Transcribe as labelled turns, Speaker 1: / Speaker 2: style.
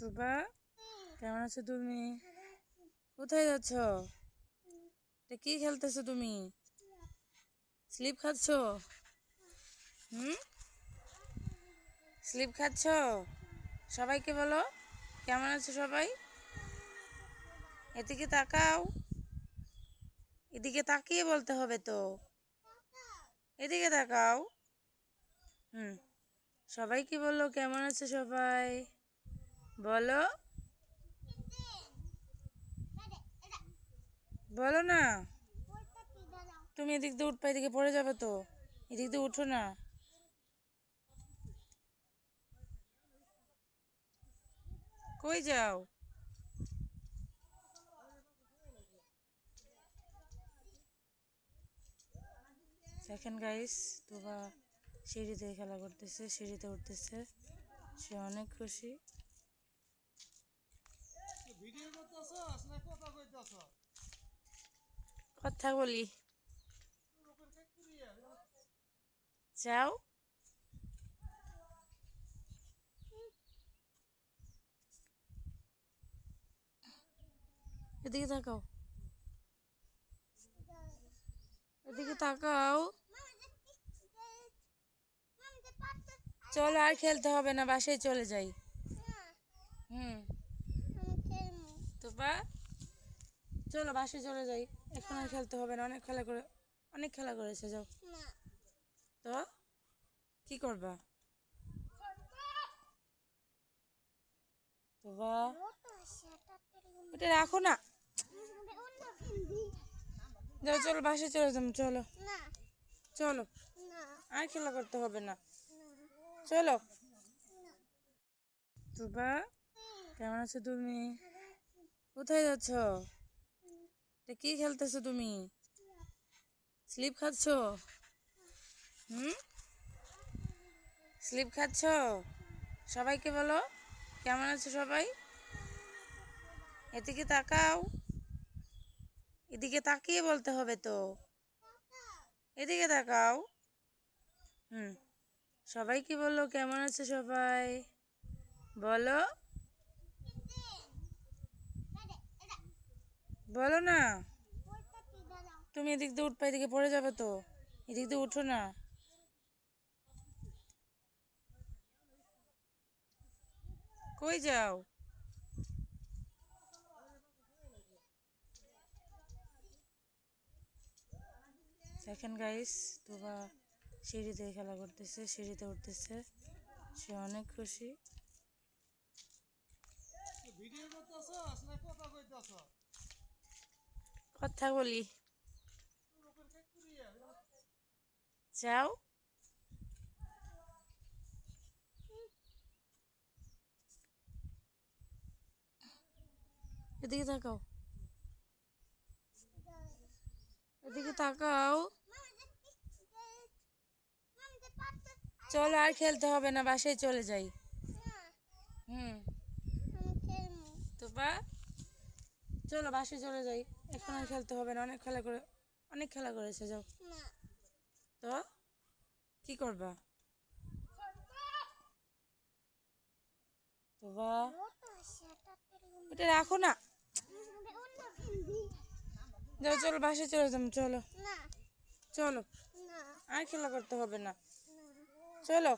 Speaker 1: তুবা? কেমন আছো তুমি? কোথায় যাচ্ছ? কি খেলতেছো তুমি? স্লিপ খাচ্ছ? হুম? স্লিপ খাচ্ছ? সবাইকে বলো, কেমন আছো সবাই? এদিকে তাকাও। এদিকে তাকিয়ে বলতে হবে তো। এদিকে তাকাও। হুম। সবাই কি বলল কেমন আছে সবাই? বলো। বলো না। তুমি এদিক দিয়ে উঠবা, এদিকে পড়ে যাবে তো। এদিক দিয়ে উঠো না। কই যাও? দেখেন গাইস তোবা সিঁড়িতে খেলা করতেছে, সিঁড়িতে উঠতেছে। সে অনেক খুশি।
Speaker 2: ভিডিও করতেছস না কথা
Speaker 1: কথা বলি। যাও। এদিকে তাকাও। এদিকে তাকাও। চলো আর খেলতে হবে না বাসায় চলে যাই। হুম। বা? চলো বাসে চলে যাই। এখন আর খেলতে হবে না। অনেক খেলা করে অনেক খেলা করেছে যাও। তো? কি করবা? তো বা? ওটা রাখো না। যাও চলো বাসায় চলে যাব। চলো। চলো। আর খেলা করতে হবে না। চলো। তুবা কেমন আছো তুমি? কোথায় যাচ্ছ? এটা কি খেলতেছো তুমি? স্লিপ খাচ্ছ? হুম? স্লিপ খাচ্ছ? সবাইকে বলো, কেমন আছো সবাই? এদিকে তাকাও। এদিকে তাকিয়ে বলতে হবে তো। এদিকে তাকাও। হুম। সবাইকে বলো, কেমন আছে সবাই? বলো। বলো না। তুমি এদিক দিয়ে উঠবা এদিকে পড়ে যাবে তো। এদিক দিয়ে উঠো না। কই যাও? দেখেন গাইস তোবা সিঁড়িতে খেলা করতেছে সিঁড়িতে উঠতেছে। সে অনেক খুশি।
Speaker 2: ভিডিও করতেছস না কথা কইতেছ।
Speaker 1: কথা বলি। যাও। এদিকে তাকাও। এদিকে তাকাও। চলো আর খেলতে হবে না বাসায় চলে যাই। হুম। তো বা চলো বাসায় চলে যাই। এখন আর খেলতে হবে না। অনেক খেলা করে অনেক খেলা করেছে যাও। তো কি করবা? তো বা ওটা রাখো না। যাও চলো বাসে চলে যাব চলো। চলো আর খেলা করতে হবে না। চলো।